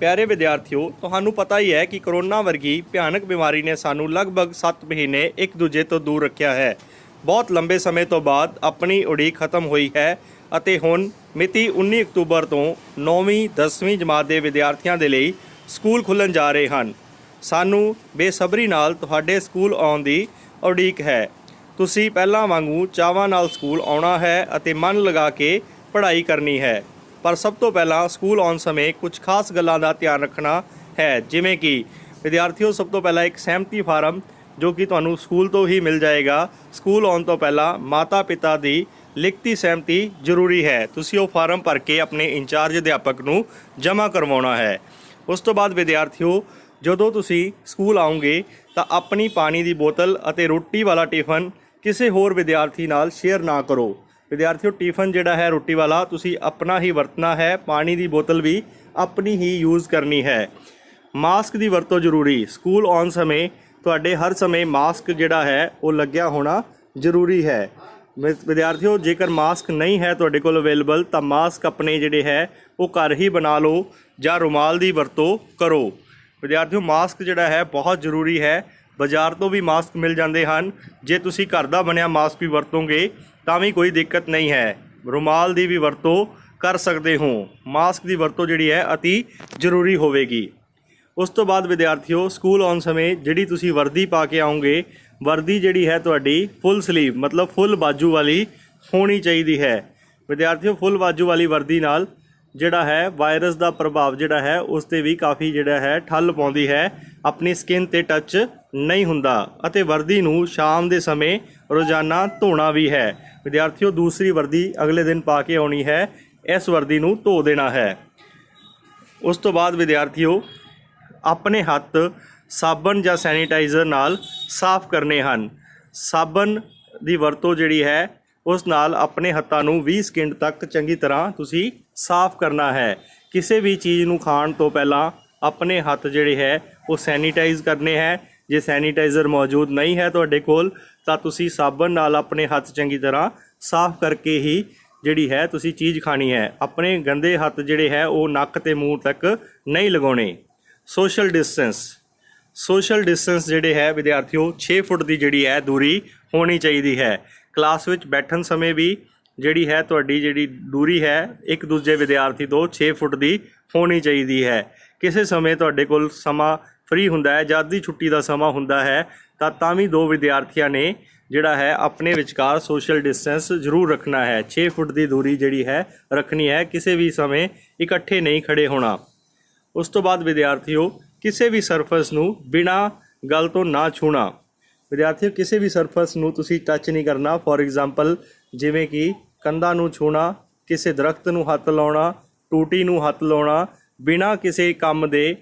ਪਿਆਰੇ ਵਿਦਿਆਰਥੀਓ, ਤੁਹਾਨੂੰ ਪਤਾ ਹੀ ਹੈ ਕਿ ਕਰੋਨਾ ਵਰਗੀ ਭਿਆਨਕ ਬਿਮਾਰੀ ਨੇ ਸਾਨੂੰ ਲਗਭਗ 7 ਮਹੀਨੇ ਇੱਕ ਦੂਜੇ ਤੋਂ ਦੂਰ ਰੱਖਿਆ ਹੈ। ਬਹੁਤ ਲੰਬੇ ਸਮੇਂ ਤੋਂ ਬਾਅਦ ਆਪਣੀ ਉਡੀਕ ਖਤਮ ਹੋਈ ਹੈ ਅਤੇ ਹੁਣ ਮਿਤੀ 19 ਅਕਤੂਬਰ ਤੋਂ 9ਵੀਂ 10ਵੀਂ ਜਮਾਤ ਦੇ ਵਿਦਿਆਰਥੀਆਂ ਦੇ ਲਈ ਸਕੂਲ ਖੁੱਲ੍ਹਣ ਜਾ ਰਹੇ ਹਨ। ਸਾਨੂੰ ਬੇਸਬਰੀ ਨਾਲ ਤੁਹਾਡੇ ਸਕੂਲ ਆਉਣ ਦੀ ਉਡੀਕ ਹੈ। ਤੁਸੀਂ ਪਹਿਲਾਂ ਵਾਂਗੂ ਚਾਵਾਂ ਨਾਲ ਸਕੂਲ ਆਉਣਾ ਹੈ ਅਤੇ ਮਨ ਲਗਾ ਕੇ ਪੜ੍ਹਾਈ ਕਰਨੀ ਹੈ। ਪਰ ਸਭ ਤੋਂ ਪਹਿਲਾਂ ਸਕੂਲ ਆਉਣ ਸਮੇਂ ਕੁਝ ਖਾਸ ਗੱਲਾਂ ਦਾ ਧਿਆਨ ਰੱਖਣਾ ਹੈ, ਜਿਵੇਂ ਕਿ ਵਿਦਿਆਰਥੀਓ, ਸਭ ਤੋਂ ਪਹਿਲਾਂ ਇੱਕ ਸਹਿਮਤੀ ਫਾਰਮ ਜੋ ਕਿ ਤੁਹਾਨੂੰ ਸਕੂਲ ਤੋਂ ਹੀ ਮਿਲ ਜਾਏਗਾ। ਸਕੂਲ ਆਉਣ ਤੋਂ ਪਹਿਲਾਂ ਮਾਤਾ ਪਿਤਾ ਦੀ ਲਿਖਤੀ ਸਹਿਮਤੀ ਜ਼ਰੂਰੀ ਹੈ। ਤੁਸੀਂ ਉਹ ਫਾਰਮ ਭਰ ਕੇ ਆਪਣੇ ਇੰਚਾਰਜ ਅਧਿਆਪਕ ਨੂੰ ਜਮ੍ਹਾਂ ਕਰਵਾਉਣਾ ਹੈ। ਉਸ ਤੋਂ ਬਾਅਦ ਵਿਦਿਆਰਥੀਓ, ਜਦੋਂ ਤੁਸੀਂ ਸਕੂਲ ਆਉਂਗੇ ਤਾਂ ਆਪਣੀ ਪਾਣੀ ਦੀ ਬੋਤਲ ਅਤੇ ਰੋਟੀ ਵਾਲਾ ਟਿਫਨ ਕਿਸੇ ਹੋਰ ਵਿਦਿਆਰਥੀ ਨਾਲ ਸ਼ੇਅਰ ਨਾ ਕਰੋ। ਵਿਦਿਆਰਥੀਓ, ਟਿਫਨ ਜਿਹੜਾ ਹੈ ਰੋਟੀ ਵਾਲਾ, ਤੁਸੀਂ ਆਪਣਾ ਹੀ ਵਰਤਣਾ ਹੈ, ਪਾਣੀ ਦੀ ਬੋਤਲ ਵੀ ਆਪਣੀ ਹੀ ਯੂਜ਼ ਕਰਨੀ ਹੈ। ਮਾਸਕ ਦੀ ਵਰਤੋਂ ਜ਼ਰੂਰੀ, ਸਕੂਲ ਆਉਣ ਸਮੇਂ ਤੁਹਾਡੇ ਹਰ ਸਮੇਂ ਮਾਸਕ ਜਿਹੜਾ ਹੈ, ਉਹ ਲੱਗਿਆ ਹੋਣਾ ਜ਼ਰੂਰੀ ਹੈ। ਵਿ- ਵਿਦਿਆਰਥੀਓ, ਜੇਕਰ ਮਾਸਕ ਨਹੀਂ ਹੈ ਤੁਹਾਡੇ ਕੋਲ ਅਵੇਲੇਬਲ ਤਾਂ ਮਾਸਕ ਆਪਣੇ ਜਿਹੜੇ ਹੈ, ਉਹ ਘਰ ਹੀ ਬਣਾ ਲਓ ਜਾਂ ਰੁਮਾਲ ਦੀ ਵਰਤੋਂ ਕਰੋ। ਵਿਦਿਆਰਥੀਓ, ਮਾਸਕ ਜਿਹੜਾ ਹੈ, ਬਹੁਤ ਜ਼ਰੂਰੀ ਹੈ। ਬਾਜ਼ਾਰ ਤੋਂ ਵੀ ਮਾਸਕ ਮਿਲ ਜਾਂਦੇ ਹਨ। ਜੇ ਤੁਸੀਂ ਘਰ ਦਾ ਬਣਿਆ ਮਾਸਕ ਵੀ ਵਰਤੋਗੇ ਤਾਂ ਵੀ ਕੋਈ ਦਿੱਕਤ ਨਹੀਂ ਹੈ। ਰੁਮਾਲ ਦੀ ਵੀ ਵਰਤੋਂ ਕਰ ਸਕਦੇ ਹੋ। ਮਾਸਕ ਦੀ ਵਰਤੋਂ ਜਿਹੜੀ ਹੈ ਅਤੀ ਜ਼ਰੂਰੀ ਹੋਵੇਗੀ। ਉਸ ਤੋਂ ਬਾਅਦ ਵਿਦਿਆਰਥੀਓ, ਸਕੂਲ ਆਉਣ ਸਮੇਂ ਜਿਹੜੀ ਤੁਸੀਂ ਵਰਦੀ ਪਾ ਕੇ ਆਉਂਗੇ, ਵਰਦੀ ਜਿਹੜੀ ਹੈ ਤੁਹਾਡੀ ਫੁੱਲ ਸਲੀਵ, ਮਤਲਬ ਫੁੱਲ ਬਾਜੂ ਵਾਲੀ ਹੋਣੀ ਚਾਹੀਦੀ ਹੈ। ਵਿਦਿਆਰਥੀਓ, ਫੁੱਲ ਬਾਜੂ ਵਾਲੀ ਵਰਦੀ ਨਾਲ ਜਿਹੜਾ ਹੈ, ਵਾਇਰਸ ਦਾ ਪ੍ਰਭਾਵ ਜਿਹੜਾ ਹੈ, ਉਸ ਤੇ ਵੀ ਕਾਫੀ ਜਿਹੜਾ ਹੈ ਠੱਲ ਪਾਉਂਦੀ ਹੈ। ਆਪਣੀ ਸਕਿਨ ਤੇ ਟੱਚ ਨਹੀਂ ਹੁੰਦਾ ਅਤੇ ਵਰਦੀ ਨੂੰ ਸ਼ਾਮ ਦੇ ਸਮੇਂ ਰੋਜ਼ਾਨਾ ਧੋਣਾ ਵੀ ਹੈ। ਵਿਦਿਆਰਥੀਓ, ਦੂਸਰੀ ਵਰਦੀ ਅਗਲੇ ਦਿਨ ਪਾ ਕੇ ਆਉਣੀ ਹੈ। ਇਸ ਵਰਦੀ ਨੂੰ ਧੋ ਦੇਣਾ ਹੈ। ਉਸ ਤੋਂ ਬਾਅਦ ਵਿਦਿਆਰਥੀਓ, ਆਪਣੇ ਹੱਥ ਸਾਬਣ ਜਾਂ ਸੈਨੀਟਾਈਜ਼ਰ ਨਾਲ ਸਾਫ਼ ਕਰਨੇ ਹਨ। ਸਾਬਣ ਦੀ ਵਰਤੋਂ ਜਿਹੜੀ ਹੈ, ਉਸ ਨਾਲ ਆਪਣੇ ਹੱਥਾਂ ਨੂੰ 20 ਸਕਿੰਟ ਤੱਕ ਚੰਗੀ ਤਰ੍ਹਾਂ ਤੁਸੀਂ ਸਾਫ਼ ਕਰਨਾ ਹੈ। ਕਿਸੇ ਵੀ ਚੀਜ਼ ਨੂੰ ਖਾਣ ਤੋਂ ਪਹਿਲਾਂ ਆਪਣੇ ਹੱਥ ਜਿਹੜੇ ਹੈ, ਉਹ ਸੈਨੀਟਾਈਜ਼ ਕਰਨੇ ਹੈ। ਜੇ ਸੈਨੀਟਾਈਜ਼ਰ ਮੌਜੂਦ ਨਹੀਂ ਹੈ ਤੁਹਾਡੇ ਕੋਲ, ਤਾਂ ਤੁਸੀਂ ਸਾਬਣ ਨਾਲ ਆਪਣੇ ਹੱਥ ਚੰਗੀ ਤਰ੍ਹਾਂ ਸਾਫ਼ ਕਰਕੇ ਹੀ ਜਿਹੜੀ ਹੈ, ਤੁਸੀਂ ਚੀਜ਼ ਖਾਣੀ ਹੈ। ਆਪਣੇ ਗੰਦੇ ਹੱਥ ਜਿਹੜੇ ਹੈ, ਉਹ ਨੱਕ ਤੇ ਮੂੰਹ ਤੱਕ ਨਹੀਂ ਲਗਾਉਣੇ। ਸੋਸ਼ਲ ਡਿਸਟੈਂਸ ਸੋਸ਼ਲ ਡਿਸਟੈਂਸ ਜਿਹੜੇ ਹੈ, ਵਿਦਿਆਰਥੀਓ 6 ਫੁੱਟ ਦੀ ਜਿਹੜੀ ਹੈ, ਦੂਰੀ ਹੋਣੀ ਚਾਹੀਦੀ ਹੈ। ਕਲਾਸ ਵਿੱਚ ਬੈਠਣ ਸਮੇਂ ਵੀ ਜਿਹੜੀ ਹੈ ਤੁਹਾਡੀ ਜਿਹੜੀ ਦੂਰੀ ਹੈ, ਇੱਕ ਦੂਜੇ ਵਿਦਿਆਰਥੀ ਤੋਂ 6 ਫੁੱਟ ਦੀ ਹੋਣੀ ਚਾਹੀਦੀ ਹੈ। ਕਿਸੇ ਸਮੇਂ ਤੁਹਾਡੇ ਕੋਲ ਸਮਾਂ ਫ੍ਰੀ ਹੁੰਦਾ ਹੈ, ਜਦ ਦੀ ਛੁੱਟੀ ਦਾ ਸਮਾਂ ਹੁੰਦਾ ਹੈ, ਤਾਂ ਤਾਂ ਵੀ ਦੋ ਵਿਦਿਆਰਥੀਆਂ ਨੇ ਜਿਹੜਾ ਹੈ ਆਪਣੇ ਵਿਚਕਾਰ ਸੋਸ਼ਲ ਡਿਸਟੈਂਸ ਜ਼ਰੂਰ ਰੱਖਣਾ ਹੈ। 6 ਫੁੱਟ ਦੀ ਦੂਰੀ ਜਿਹੜੀ ਹੈ, ਰੱਖਣੀ ਹੈ, ਕਿਸੇ ਵੀ ਸਮੇਂ ਇਕੱਠੇ ਨਹੀਂ ਖੜੇ ਹੋਣਾ। ਉਸ ਤੋਂ ਬਾਅਦ ਵਿਦਿਆਰਥੀਓ, ਕਿਸੇ ਵੀ ਸਰਫੇਸ ਨੂੰ ਬਿਨਾ ਗੱਲ ਤੋਂ ਨਾ ਛੂਣਾ। ਵਿਦਿਆਰਥੀਓ, ਕਿਸੇ ਵੀ ਸਰਫੇਸ ਨੂੰ ਤੁਸੀਂ ਟੱਚ ਨਹੀਂ ਕਰਨਾ। ਫੋਰ ਐਗਜ਼ਾਮਪਲ ਜਿਵੇਂ ਕਿ ਕੰਧਾਂ ਨੂੰ ਛੂਣਾ, ਕਿਸੇ ਦਰਖਤ ਨੂੰ ਹੱਥ ਲਾਉਣਾ, ਟੂਟੀ ਨੂੰ ਹੱਥ ਲਾਉਣਾ, ਬਿਨਾਂ ਕਿਸੇ ਕੰਮ ਦੇ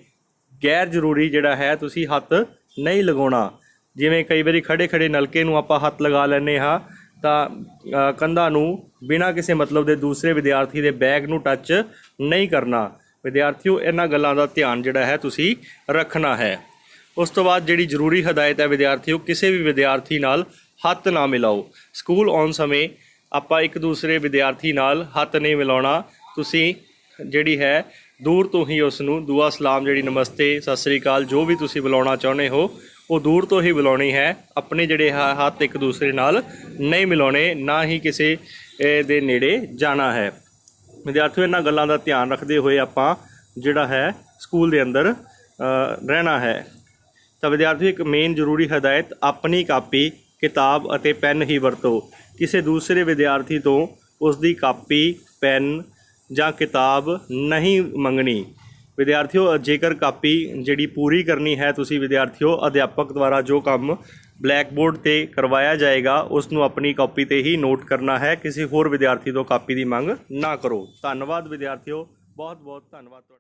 ਗੈਰ ਜ਼ਰੂਰੀ ਜਿਹੜਾ ਹੈ ਤੁਸੀਂ ਹੱਥ ਨਹੀਂ ਲਗਾਉਣਾ। ਜਿਵੇਂ ਕਈ ਵਾਰੀ ਖੜੇ ਖੜੇ ਨਲਕੇ ਨੂੰ ਆਪਾਂ ਹੱਥ ਲਗਾ ਲੈਂਦੇ ਹਾਂ, ਤਾਂ ਕੰਧਾਂ ਨੂੰ ਬਿਨਾਂ ਕਿਸੇ ਮਤਲਬ ਦੇ ਦੂਸਰੇ ਵਿਦਿਆਰਥੀ ਦੇ ਬੈਗ ਨੂੰ ਟੱਚ ਨਹੀਂ ਕਰਨਾ। ਵਿਦਿਆਰਥੀਓ, ਇਹਨਾਂ ਗੱਲਾਂ ਦਾ ਧਿਆਨ ਜਿਹੜਾ ਹੈ ਤੁਸੀਂ ਰੱਖਣਾ ਹੈ। ਉਸ ਤੋਂ ਬਾਅਦ ਜਿਹੜੀ ਜ਼ਰੂਰੀ ਹਦਾਇਤ ਹੈ ਵਿਦਿਆਰਥੀਓ, ਕਿਸੇ ਵੀ ਵਿਦਿਆਰਥੀ ਨਾਲ ਹੱਥ ਨਾ ਮਿਲਾਓ। ਸਕੂਲ ਆਉਣ ਸਮੇਂ ਆਪਾਂ ਇੱਕ ਦੂਸਰੇ ਵਿਦਿਆਰਥੀ ਨਾਲ ਹੱਥ ਨਹੀਂ ਮਿਲਾਉਣਾ। ਤੁਸੀਂ ਜਿਹੜੀ ਹੈ, ਦੂਰ ਤੋਂ ਹੀ ਉਸ ਨੂੰ ਦੁਆ ਸਲਾਮ ਜਿਹੜੀ ਨਮਸਤੇ, ਸਤਿ ਸ੍ਰੀ ਅਕਾਲ, ਜੋ ਵੀ ਤੁਸੀਂ ਬੁਲਾਉਣਾ ਚਾਹੁੰਦੇ ਹੋ, ਉਹ ਦੂਰ ਤੋਂ ਹੀ ਬੁਲਾਉਣੀ ਹੈ। ਆਪਣੇ ਜਿਹੜੇ ਹੱਥ ਇੱਕ ਦੂਸਰੇ ਨਾਲ ਨਹੀਂ ਮਿਲਾਉਣੇ, ਨਾ ਹੀ ਕਿਸੇ ਦੇ ਨੇੜੇ ਜਾਣਾ ਹੈ। ਵਿਦਿਆਰਥੀਓ, ਇਹਨਾਂ ਗੱਲਾਂ ਦਾ ਧਿਆਨ ਰੱਖਦੇ ਹੋਏ ਆਪਾਂ ਜਿਹੜਾ ਹੈ, ਸਕੂਲ ਦੇ ਅੰਦਰ ਰਹਿਣਾ ਹੈ। ਤਾਂ ਵਿਦਿਆਰਥੀ ਇੱਕ ਮੇਨ ਜ਼ਰੂਰੀ ਹਦਾਇਤ, ਆਪਣੀ ਕਾਪੀ ਕਿਤਾਬ ਅਤੇ ਪੈਨ ਹੀ ਵਰਤੋ। ਕਿਸੇ ਦੂਸਰੇ ਵਿਦਿਆਰਥੀ ਤੋਂ ਉਸ ਦੀ ਕਾਪੀ, ਪੈਨ ਜਾਂ ਕਿਤਾਬ ਨਹੀਂ ਮੰਗਣੀ। ਵਿਦਿਆਰਥੀਓ, ਜੇਕਰ ਕਾਪੀ ਜਿਹੜੀ ਪੂਰੀ ਕਰਨੀ ਹੈ, ਤੁਸੀਂ ਵਿਦਿਆਰਥੀਓ, ਅਧਿਆਪਕ ਦੁਆਰਾ ਜੋ ਕੰਮ ਬਲੈਕਬੋਰਡ ਤੇ ਕਰਵਾਇਆ ਜਾਏਗਾ ਉਸ ਨੂੰ ਆਪਣੀ ਕਾਪੀ ਤੇ ਹੀ ਨੋਟ ਕਰਨਾ ਹੈ। ਕਿਸੇ ਹੋਰ ਵਿਦਿਆਰਥੀ ਤੋਂ ਕਾਪੀ ਦੀ ਮੰਗ ਨਾ ਕਰੋ। ਧੰਨਵਾਦ ਵਿਦਿਆਰਥੀਓ। ਬਹੁਤ ਬਹੁਤ ਧੰਨਵਾਦ ਤੁਹਾਡਾ।